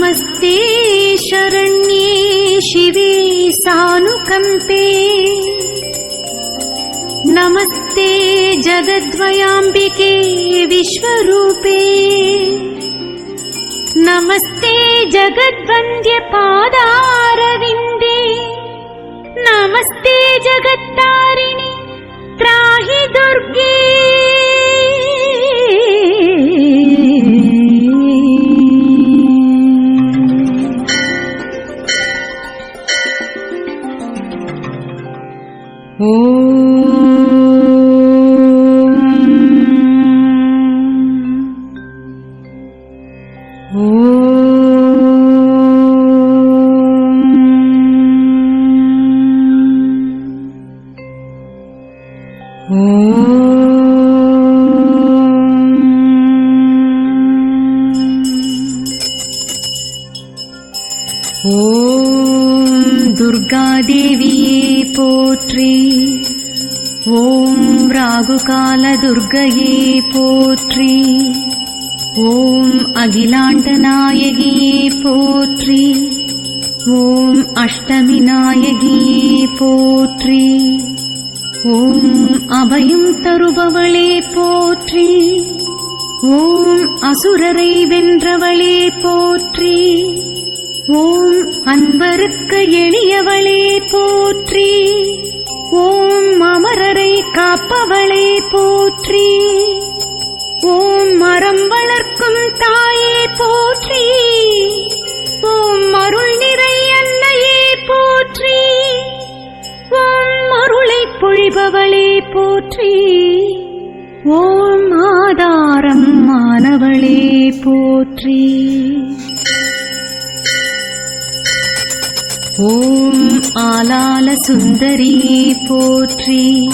नमस्ते शरण्ये शिवे सानुकम्पे। नमस्ते जगद्वयाम्बिके विश्वरूपे। नमस्ते जगद्वन्द्यपादारविन्दे। नमस्ते जगत्तारिणि त्राहि दुर्गे ஓம் துர்காதேவியே போற்றி. ஓம் ராகுகால துர்கையே போற்றி. ஓம் அகிலாண்ட நாயகியே போற்றி. ஓம் அஷ்டமி நாயகியே போற்றி. ஓம் அபயம் தருபவளே போற்றி. ஓம் அசுரரை வென்றவளே போற்றி. ஓம் அன்பருக்கு எளியவளே போற்றி. ஓம் அமரரை காப்பவளே போற்றி. ஓம் மரம் வளர்க்கும் தாயே போற்றி. ஓம் அருள் நிறை அன்னையே போற்றி. ஓம் அருளை பொழிபவளே போற்றி. ஓம் ஆதாரம் மாணவளே போற்றி. ஓம் ஆலால சுந்தரியே போற்றி.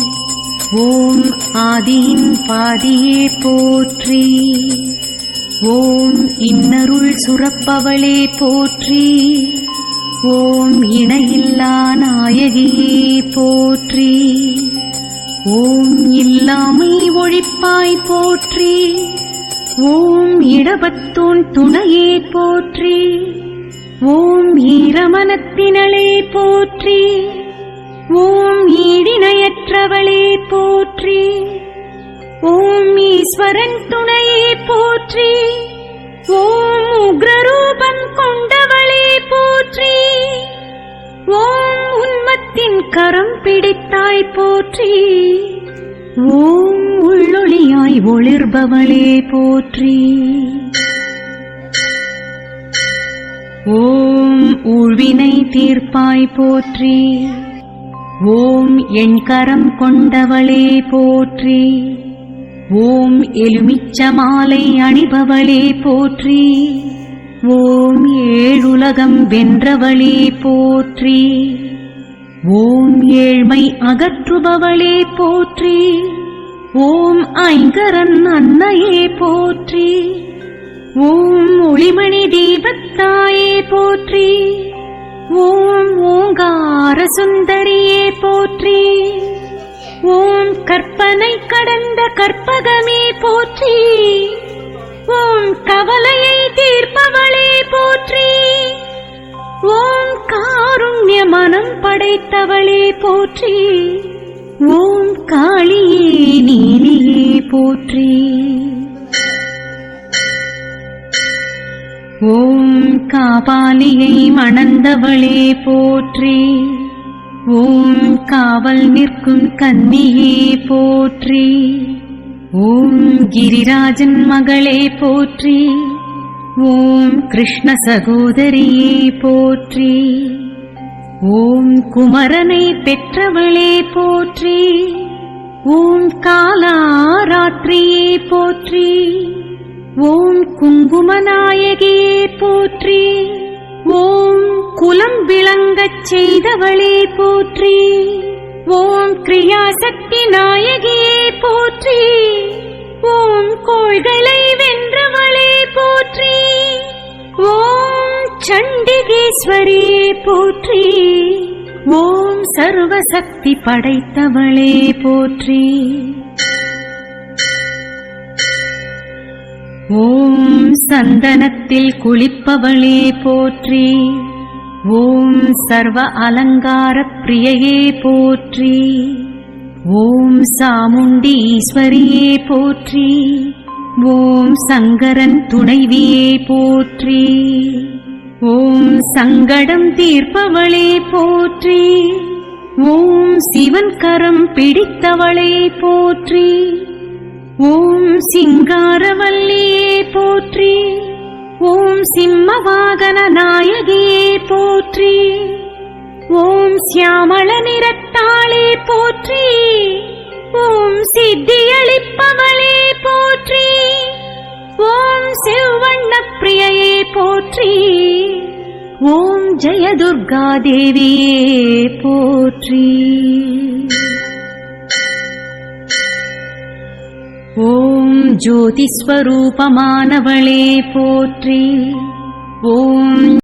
ஓம் ஆதியின் பாதியே போற்றி. ஓம் இன்னருள் சுரப்பவளே போற்றி. ஓம் இணையில்லா நாயகியே போற்றி. ஓம் இல்லாமை ஒழிப்பாய் போற்றி. ஓம் இடபத்தூன் துணையே போற்றி. ஓம் ஈரமனத்தினளே போற்றி. ஓம் ஈடிணையற்றவளே போற்றி. ஓம் ஈஸ்வரன் துணையே போற்றி. ஓம் உக்ரரூபம் கொண்டவளே போற்றி. ஓம் உன்மத்தின் கரம் பிடித்தாய் போற்றி. ஓம் உள்ளொளியாய் ஒளிர்பவளே போற்றி. ஓம் ஊழ்வினை தீர்ப்பாய் போற்றி. ஓம் என் கரம் கொண்டவளே போற்றி. ஓம் எலுமிச்ச மாலை அணிபவளே போற்றி. ஓம் ஏழுலகம் வென்றவளே போற்றி. ஓம் ஏழ்மை அகற்றுபவளே போற்றி. ஓம் ஐங்கரன் அன்னையே போற்றி. ஓம் ஒளிமணி தீபத்தாயே போற்றி. ஓம் ஓங்கார சுந்தரியே போற்றி. ஓம் கற்பனை கடந்த கற்பகமே போற்றி. ஓம் கவலையை தீர்ப்பவளே போற்றி. ஓம் காருண்ய மனம் படைத்தவளே போற்றி. ஓம் காளியே நீலியே போற்றி. ஓம் காபாலியை மணந்தவளே போற்றி. ஓம் காவல் நிற்கும் கன்னியே போற்றி. ஓம் கிரிராஜன் மகளே போற்றி. ஓம் கிருஷ்ண சகோதரியே போற்றி. ஓம் குமரனை பெற்றவளே போற்றி. ஓம் காலாராத்திரியே போற்றி. ஓம் குங்குமநாயகியே போற்றி. ஓம் குலம் விளங்கச் செய்தவளே போற்றி. ஓம் கிரியாசக்தி நாயகியே போற்றி. ஓம் கோள்களை வென்றவளே போற்றி. ஓம் சண்டிகேஸ்வரியே போற்றி. ஓம் சர்வசக்தி படைத்தவளே போற்றி. ஓம் சந்தனத்தில் குளிப்பவளே போற்றி. ஓம் சர்வ அலங்கார பிரியையே போற்றி. ஓம் சாமுண்டி ஈஸ்வரியே போற்றி. ஓம் சங்கரன் துணைவியே போற்றி. ஓம் சங்கடம் தீர்ப்பவளே போற்றி. ஓம் சிவன் கரம் பிடித்தவளே போற்றி. ஓம் சிங்காரவல்லியே போற்றி ஓம் சிம்மவாகன நாயகியே போற்றி ஓம் சியாமள நிறத்தாளே போற்றி ஓம் சித்தியளிப்பவளே போற்றி ஓம் செவ்வண்ண பிரியையே போற்றி ஓம் ஜெயதுர்கா தேவியே போற்றி. ஓம் ஜோதிஸ்வரூபமானவளே போற்றி. ஓம்